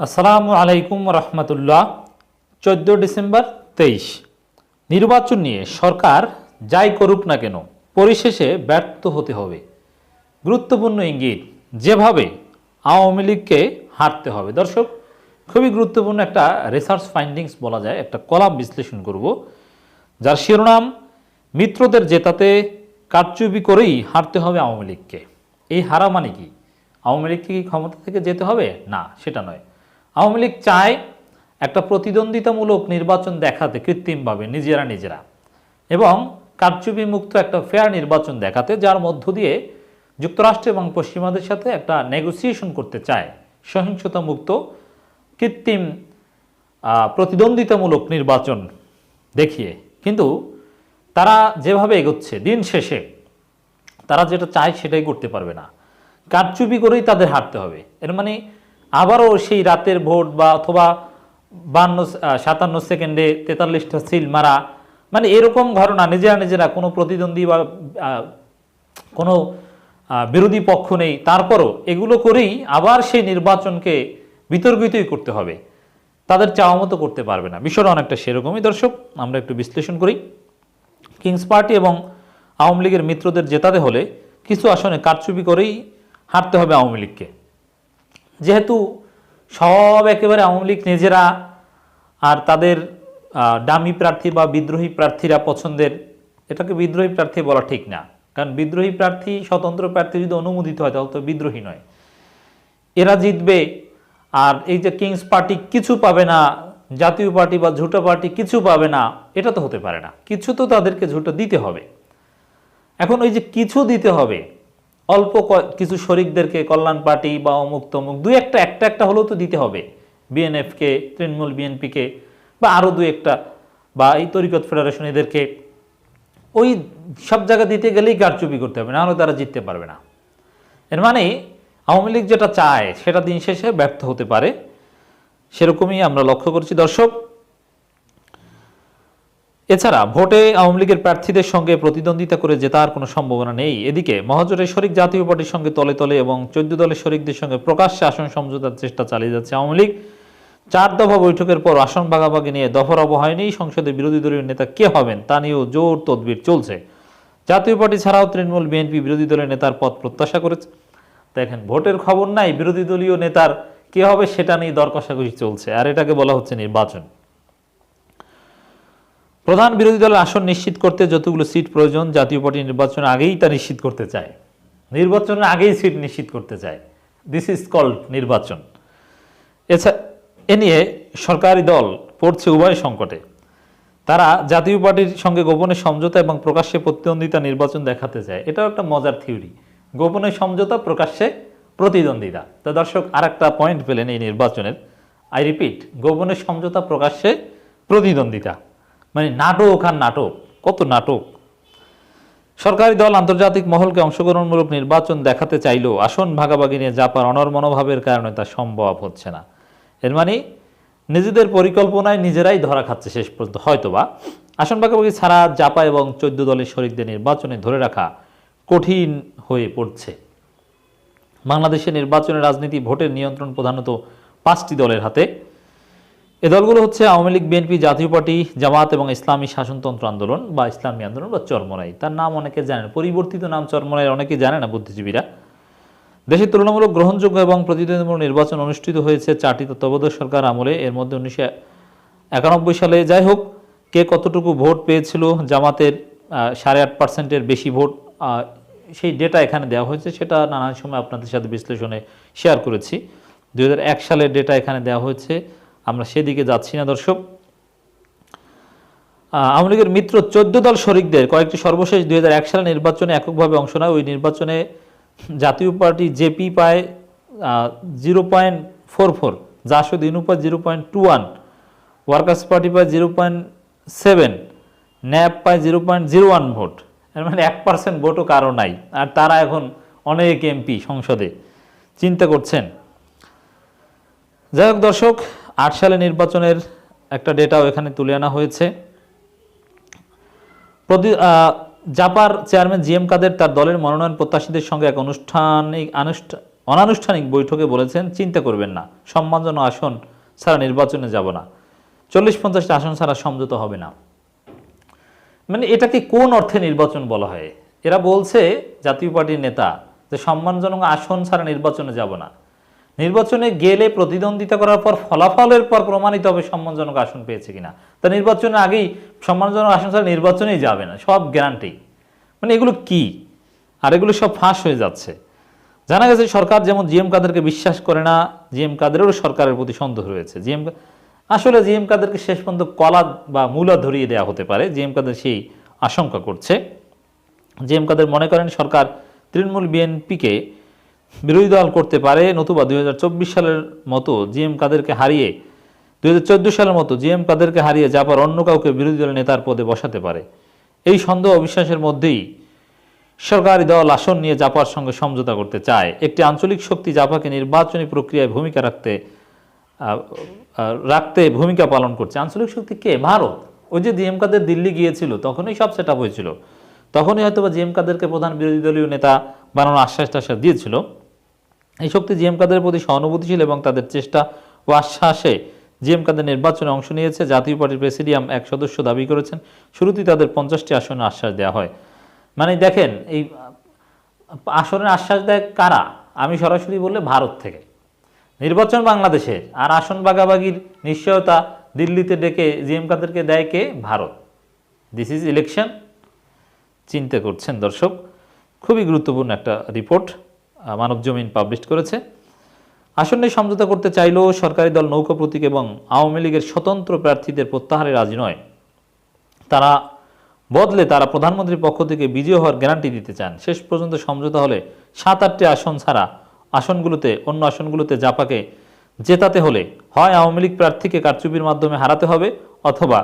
আসসালামু আলাইকুম রহমতুল্লাহ, চোদ্দ ডিসেম্বর তেইশ। নির্বাচন নিয়ে সরকার যাই করুক না কেন, পরিশেষে ব্যর্থ হতে হবে। গুরুত্বপূর্ণ ইঙ্গিত, যেভাবে আওয়ামী লীগকে হারতে হবে। দর্শক, খুবই গুরুত্বপূর্ণ একটা রিসার্চ ফাইন্ডিংস বলা যায়, একটা কলাম বিশ্লেষণ করব, যার শিরোনাম, মিত্রদের জেতাতে কারচুপি করেই হারতে হবে আওয়ামী লীগকে। এই হারা মানে কি? আওয়ামী লীগকে কি ক্ষমতা থেকে যেতে হবে? না, সেটা নয়। আওয়ামী লীগ চায় একটা প্রতিদ্বন্দ্বিতামূলক নির্বাচন দেখাতে কৃত্রিমভাবে নিজেরা নিজেরা এবং কারচুপি মুক্ত একটা ফেয়ার নির্বাচন দেখাতে, যার মধ্য দিয়ে যুক্তরাষ্ট্র এবং পশ্চিমাদের সাথে একটা নেগোসিয়েশন করতে চায়। সহিংসতা মুক্ত কৃত্রিম প্রতিদ্বন্দ্বিতামূলক নির্বাচন দেখিয়ে। কিন্তু তারা যেভাবে এগোচ্ছে দিন শেষে, তারা যেটা চায় সেটাই করতে পারবে না। কারচুপি করেই তাদের হারতে হবে। এর মানে আবারও সেই রাতের ভোট বা অথবা বান্ন সাতান্ন সেকেন্ডে তেতাল্লিশটা সিল মারা মানে এরকম ঘটনা নিজেরা নিজেরা কোনো প্রতিদ্বন্দ্বী বা কোনো বিরোধী পক্ষ নেই। তারপরও এগুলো করেই আবার সেই নির্বাচনকে বিতর্কিতই করতে হবে। তাদের চাওয়া মতো করতে পারবে না। বিষয়টা অনেকটা সেরকমই। দর্শক, আমরা একটু বিশ্লেষণ করি। কিংস পার্টি এবং আওয়ামী লীগের মিত্রদের জেতাতে হলে কিছু আসনে কারচুপি করেই হারতে হবে আওয়ামী লীগকে। যেহেতু সব একেবারে আওয়ামী লীগ নিজেরা আর তাদের ডামি প্রার্থী বা বিদ্রোহী প্রার্থীরা পছন্দের, এটাকে বিদ্রোহী প্রার্থী বলা ঠিক না। কারণ বিদ্রোহী প্রার্থী, স্বতন্ত্র প্রার্থী যদি অনুমোদিত হয়, তাহলে তো বিদ্রোহী নয়। এরা জিতবে, আর এই যে কিংস পার্টি কিছু পাবে না, জাতীয় পার্টি বা ঝুটা পার্টি কিছু পাবে না, এটা তো হতে পারে না। কিছু তো তাদেরকে ঝুটা দিতে হবে। এখন ওই যে কিছু দিতে হবে অল্প কিছু শরিকদেরকে কল্যাণ পার্টি বা অমুক তমুক, দুই একটা একটা একটা হলেও তো দিতে হবে। বিএনএফকে তৃণমূল বিএনপিকে বা আরও দুই একটা, বা এই তরিকত ফেডারেশন এদেরকে, ওই সব জায়গা দিতে গেলেই কারচুপি করতে হবে, নাহলে তারা জিততে পারবে না। এর মানে আওয়ামী লীগ যেটা চায়, সেটা দিন শেষে ব্যর্থ হতে পারে। সেরকমই আমরা লক্ষ্য করছি। দর্শক এছাড়া ভোটে আওয়ামী লীগের প্রার্থীদের সঙ্গে প্রতিদ্বন্দ্বিতা করে জেতার কোনো সম্ভাবনা নেই। এদিকে মহাজোটের শরিক জাতীয় পার্টির সঙ্গে তলে তলে এবং চোদ্দ দলের শরিকদের সঙ্গে প্রকাশ্যে আসন সমঝোতার চেষ্টা চালিয়ে যাচ্ছে আওয়ামী লীগ। চার দফা বৈঠকের পর আসন ভাগাভাগি নিয়ে দফারব হয়নি সংসদে বিরোধী দলীয় নেতা কে হবেন তা নিয়েও জোর তদবির চলছে। জাতীয় পার্টি ছাড়াও তৃণমূল বিএনপি বিরোধী দলের নেতার পদ প্রত্যাশা করেছে। দেখেন, ভোটের খবর নাই, বিরোধী দলীয় নেতার কে হবে সেটা নিয়ে দর কষাকষি চলছে, আর এটাকে বলা হচ্ছে নির্বাচন। প্রধান বিরোধী দলের আসন নিশ্চিত করতে যতগুলো সিট প্রয়োজন, জাতীয় পার্টি নির্বাচনের আগেই তা নিশ্চিত করতে চায়। নির্বাচনের আগেই সিট নিশ্চিত করতে চায়। দিস ইজ কল্ড নির্বাচন। এছাড়া এ নিয়ে সরকারি দল পড়ছে উভয় সংকটে। তারা জাতীয় পার্টির সঙ্গে গোপনে সমঝোতা এবং প্রকাশ্যে প্রতিদ্বন্দ্বিতা নির্বাচন দেখাতে চায়। এটাও একটা মজার থিওরি। গোপনে সমঝোতা, প্রকাশ্যে প্রতিদ্বন্দ্বিতা। তো দর্শক আর একটা পয়েন্ট পেলেন এই নির্বাচনের। আই রিপিট গোপনে সমঝোতা, প্রকাশ্যে প্রতিদ্বন্দ্বিতা। মানে নাটক আর নাটক, কত নাটক? সরকারি দল আন্তর্জাতিক মহলকে অংশগ্রহণমূলক নির্বাচন দেখাতে চাইলেও আসন ভাগাভাগি নিয়ে জাপার অনর মনোভাবের কারণে তা সম্ভব হচ্ছে না। এর মানে নিজেদের পরিকল্পনায় নিজেরাই ধরা খাচ্ছে শেষ পর্যন্ত, হয়তোবা। আসন ভাগাভাগি ছাড়া জাপা এবং চোদ্দ দলের শরিকদের নির্বাচনে ধরে রাখা কঠিন হয়ে পড়ছে। বাংলাদেশের নির্বাচনের রাজনীতি, ভোটের নিয়ন্ত্রণ প্রধানত পাঁচটি দলের হাতে। এ দলগুলো হচ্ছে Awami League, BNP, Jatiya Party, Jamaat এবং ইসলামী শাসনতন্ত্র আন্দোলন বা ইসলামী আন্দোলন বা চরমরাই তার নাম অনেকে জানেন পরিবর্তিত নাম চরমরাই অনেকে জানে না বুদ্ধিজীবীরা। দেশের তুলনামূলক গ্রহণযোগ্য এবং প্রতিদ্বন্দ্বীমূলক নির্বাচন অনুষ্ঠিত হয়েছে চারটি তত্ত্বাবধায়ক সরকার আমলে। এর মধ্যে উনিশশো একানব্বই সালে যাই হোক, কে কতটুকু ভোট পেয়েছিল, জামাতের সাড়ে আট পার্সেন্টের বেশি ভোট সেই ডেটা এখানে দেওয়া হয়েছে, সেটা নানান সময় আপনাদের সাথে বিশ্লেষণে শেয়ার করেছি। দুই হাজার এক সালের ডেটা এখানে দেওয়া হয়েছে। আমরা সেদিকে যাচ্ছি না, দর্শক। আওয়ামী লীগের মিত্র চোদ্দ দল শরিকদের কয়েকটি সর্বশেষ দুই সালে নির্বাচনে এককভাবে অংশ নেয়। ওই নির্বাচনে জাতীয় পার্টি জেপি পায় zero point four four, Jasad Inu পায় zero point two one, Workers Party পায় জিরো পয়েন্ট সেভেন, ন্যাপ পায় zero point zero one vote. এর মানে এক পার্সেন্ট ভোটও কারও নাই। আর তারা এখন অনেক এমপি সংসদে। চিন্তা করছেন। যাই হোক, দর্শক আট সালে নির্বাচনের একটা ডেটাও এখানে তুলে আনা হয়েছে। প্রতি জাপার চেয়ারম্যান জি এম কাদের তার দলের মনোনয়ন প্রত্যাশীদের সঙ্গে এক আনুষ্ঠানিক আনুষ্ঠা, অনানুষ্ঠানিক বৈঠকে বলেছেন, চিন্তা করবেন না সম্মানজনক আসন ছাড়া নির্বাচনে যাব না। চল্লিশ পঞ্চাশটা আসন ছাড়া সমঝোতা হবে না। মানে এটাকে কোন অর্থে নির্বাচন বলা হয়? এরা বলছে, জাতীয় পার্টির নেতা, যে সম্মানজনক আসন ছাড়া নির্বাচনে যাব না। নির্বাচনে গেলে প্রতিদ্বন্দ্বিতা করার পর ফলাফলের পর প্রমাণিত হবে সম্মানজনক আসন পেয়েছে কিনা। তা নির্বাচনের আগেই সম্মানজনক আসন ছাড়া নির্বাচনেই যাবে না, সব গ্যারান্টি মানে এগুলো কি? আর এগুলো সব ফাঁস হয়ে যাচ্ছে। জানা গেছে সরকার যেমন জিএম কাদেরকে বিশ্বাস করে না, জিএম কাদেরও সরকারের প্রতি সন্দেহ রয়েছে। জিএম আসলে জিএম কাদেরকে শেষ পর্যন্ত কলা বা মূলা ধরিয়ে দেওয়া হতে পারে, জিএম কাদের সেই আশঙ্কা করছে। জিএম কাদের মনে করেন সরকার তৃণমূল বিএনপিকে বিরোধী দল করতে পারে নতুবা দুই সালের মতো জিএম কাদেরকে হারিয়ে, দুই সালের মতো জিএম কাদেরকে হারিয়ে যাবার অন্য কাউকে বিরোধী দলের নেতার পদে বসাতে পারে। এই সন্দেহ অবিশ্বাসের মধ্যেই সরকারি দল আসন নিয়ে জাপার সঙ্গে সমঝোতা করতে চায়। একটি আঞ্চলিক শক্তি জাপাকে নির্বাচনী প্রক্রিয়ায় ভূমিকা রাখতে রাখতে ভূমিকা পালন করছে। আঞ্চলিক শক্তি কে? ভারত। ওই যে জিএম কাদের দিল্লি গিয়েছিল, তখনই সব সেট হয়েছিল। তখনই হয়তো বা জিএম কাদেরকে প্রধান বিরোধী দলীয় নেতা বানানোর আশ্বাস টাশ্বাস দিয়েছিল। এই শক্তি জিএম কাদের প্রতি সহানুভূতিশীল এবং তাদের চেষ্টা ও আশ্বাসে জিএম কাদের নির্বাচনে অংশ নিয়েছে, জাতীয় পার্টির প্রেসিডিয়াম এক সদস্য দাবি করেছেন। শুরুতেই তাদের পঞ্চাশটি আসনে আশ্বাস দেওয়া হয়। মানে দেখেন, এই আসনের আশ্বাস দেয় কারা? আমি সরাসরি বললে ভারত থেকে। নির্বাচন বাংলাদেশের আর আসন বাগাবাগির নিশ্চয়তা দিল্লিতে ডেকে জিএম কাদেরকে দেয় কে? ভারত। দিস ইজ ইলেকশন চিন্তা করছেন দর্শক। খুবই গুরুত্বপূর্ণ একটা রিপোর্ট মানব জমিন পাবলিশ করেছে। আসন্ন সমঝোতা করতে চাইলেও সরকারি দল নৌকা প্রতীক এবং আওয়ামী লীগের স্বতন্ত্র প্রার্থীদের প্রত্যাহারে রাজি নয়। তারা বদলে তারা প্রধানমন্ত্রীর পক্ষ থেকে বিজয় হওয়ার গ্যারান্টি দিতে চান। শেষ পর্যন্ত সমঝোতা হলে সাত আটটি আসন ছাড়া আসনগুলোতে, অন্য আসনগুলোতে জাপাকে জেতাতে হলে হয় আওয়ামী লীগ প্রার্থীকে কারচুপির মাধ্যমে হারাতে হবে অথবা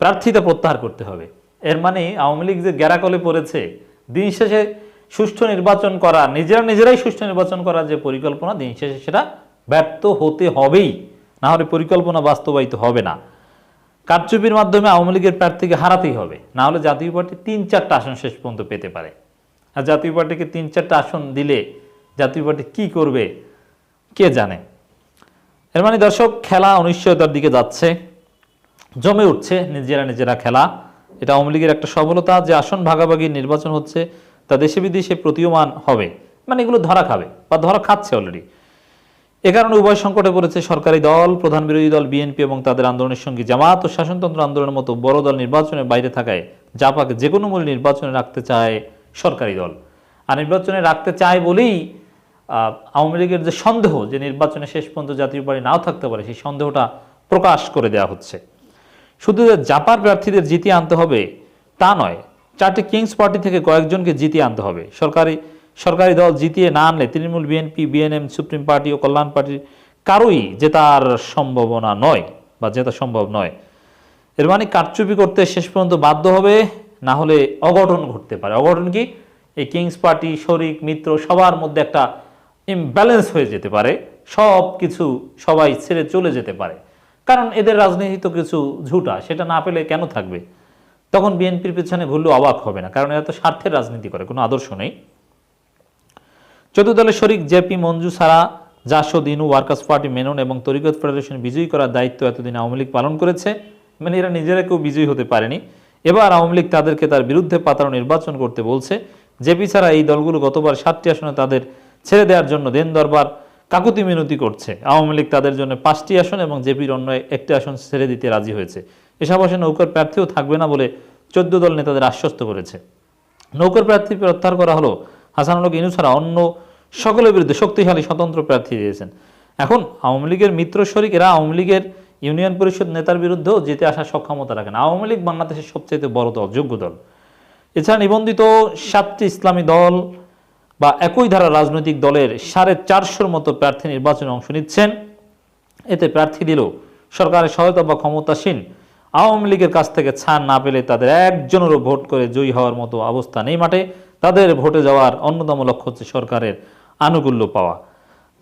প্রার্থীতা প্রত্যাহার করতে হবে। এর মানে আওয়ামী লীগ যে গ্যারাকলে পড়েছে দিন শেষে সুষ্ঠু নির্বাচন করা, নিজেরা নিজেরাই সুষ্ঠু নির্বাচন করার যে পরিকল্পনা, দিন শেষে সেটা ব্যর্থ হতে হবেই। না হলে পরিকল্পনা বাস্তবায়িত হবে না। কারচুপির মাধ্যমে আওয়ামী লীগের প্রার্থীকে হারাতেই হবে। না হলে জাতীয় পার্টি তিন চারটা আসন শেষ পর্যন্ত পেতে পারে। আর জাতীয় পার্টিকে তিন চারটা আসন দিলে জাতীয় পার্টি কি করবে, কে জানে? এর মানে দর্শক, খেলা অনিশ্চয়তার দিকে যাচ্ছে। জমে উঠছে নিজেরা নিজেরা খেলা। এটা আওয়ামী লীগের একটা সফলতা যে আসন ভাগাভাগি নির্বাচন হচ্ছে, তা দেশে বিদেশে প্রতীয়মান হবে। মানে এগুলো ধরা খাবে, বা ধরা খাচ্ছে অলরেডি এ কারণে উভয় সংকটে পড়েছে সরকারি দল, প্রধান বিরোধী দল, বিএনপি এবং তাদের আন্দোলনের সঙ্গে জামাত ও শাসনতন্ত্র আন্দোলনের মতো বড় দল নির্বাচনের বাইরে থাকায় জাপাকে যে কোনো মূল্যে নির্বাচনে রাখতে চায় সরকারি দল। আর নির্বাচনে রাখতে চায় বলেই আওয়ামী লীগের যে সন্দেহ যে নির্বাচনে শেষ পর্যন্ত জাতীয় পার্টি নাও থাকতে পারে, সেই সন্দেহটা প্রকাশ করে দেওয়া হচ্ছে। শুধু যে জাপার প্রার্থীদের জিতিয়ে আনতে হবে, তা নয়, চারটি কিংস পার্টি থেকে কয়েকজনকে জিতিয়ে আনতে হবে। সরকারি সরকারি দল জিতিয়ে না আনলে Trinamool, BNP, BNM, Supreme Party ও কল্যাণ পার্টির কারোই জেতার সম্ভাবনা নয় বা জেতা সম্ভব নয়। এর মানে কারচুপি করতে শেষ পর্যন্ত বাধ্য হবে, না হলে অঘটন ঘটতে পারে। অঘটন কি? এই কিংস পার্টি, শরিক, মিত্র সবার মধ্যে একটা ইমব্যালেন্স হয়ে যেতে পারে। সব কিছু সবাই ছেড়ে চলে যেতে পারে। কারণ এদের রাজনীতি তো কিছু ঝুটা সেটা না পেলে কেন থাকবে? তখন বিএনপির পিছনে ঘুরলেও অবাক হবে না, কারণ এরা তো স্বার্থের রাজনীতি করে, কোনো আদর্শ নেই। চতুর্থ দলের শরিক জেপি মঞ্জু সারা জাসদ ইনু ওয়ার্কার্স পার্টি, মেনন এবং তরিকত ফেডারেশন বিজয়ী করার দায়িত্ব এতদিন আওয়ামী লীগ পালন করেছে। মানে এরা নিজেরা কেউ বিজয়ী হতে পারেনি। এবার আওয়ামী লীগ তাদেরকে তার বিরুদ্ধে পাতানো নির্বাচন করতে বলছে। জেপি ছাড়া এই দলগুলো গতবার সাতটি আসনে তাদের ছেড়ে দেওয়ার জন্য দেন দরবার কাকুতি মিনতি করছে। আওয়ামী লীগ তাদের জন্য পাঁচটি আসন এবং জেপির অন্য একটি আসন ছেড়ে দিতে রাজি হয়েছে। এসব আসনে নৌকার প্রার্থীও থাকবে না বলে চোদ্দ দল নেতাদের আশ্বস্ত করেছে। নৌকার প্রার্থী প্রত্যাহার করা হলো হাসানুল ইনু ছাড়া অন্য সকলের বিরুদ্ধে শক্তিশালী স্বতন্ত্র প্রার্থী দিয়েছেন। এখন আওয়ামী লীগের মিত্র শরিক, এরা আওয়ামী লীগের ইউনিয়ন পরিষদ নেতার বিরুদ্ধেও জিতে আসার সক্ষমতা রাখেন। আওয়ামী লীগ বাংলাদেশের সবচেয়ে বড় দল, যোগ্য দল। এছাড়া নিবন্ধিত সাতটি ইসলামী দল বা একই ধারা রাজনৈতিক দলের সাড়ে চারশোর মতো প্রার্থী নির্বাচনে অংশ নিচ্ছেন। এতে প্রার্থী দিলেও সরকারের সহায়তা বা ক্ষমতাসীন। আওয়ামী লীগের কাছ থেকে ছাড় না পেলে তাদের একজনেরও ভোট করে জয়ী হওয়ার মতো অবস্থা নেই মাঠে। তাদের ভোটে যাওয়ার অন্যতম লক্ষ্য হচ্ছে সরকারের আনুকূল্য পাওয়া।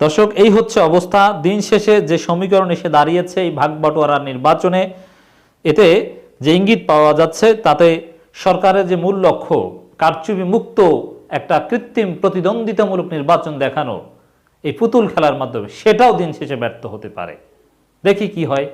দর্শক, এই হচ্ছে অবস্থা। দিন শেষে যে সমীকরণ এসে দাঁড়িয়েছে এই ভাগ বাটোয়ারার নির্বাচনে, এতে যে ইঙ্গিত পাওয়া যাচ্ছে, তাতে সরকারের যে মূল লক্ষ্য, কারচুপি মুক্ত একটা কৃত্রিম প্রতিদ্বন্দ্বিতামূলক নির্বাচন দেখানো এই পুতুল খেলার মাধ্যমে সেটাও দিন শেষে ব্যর্থ হতে পারে। দেখি কি হয়।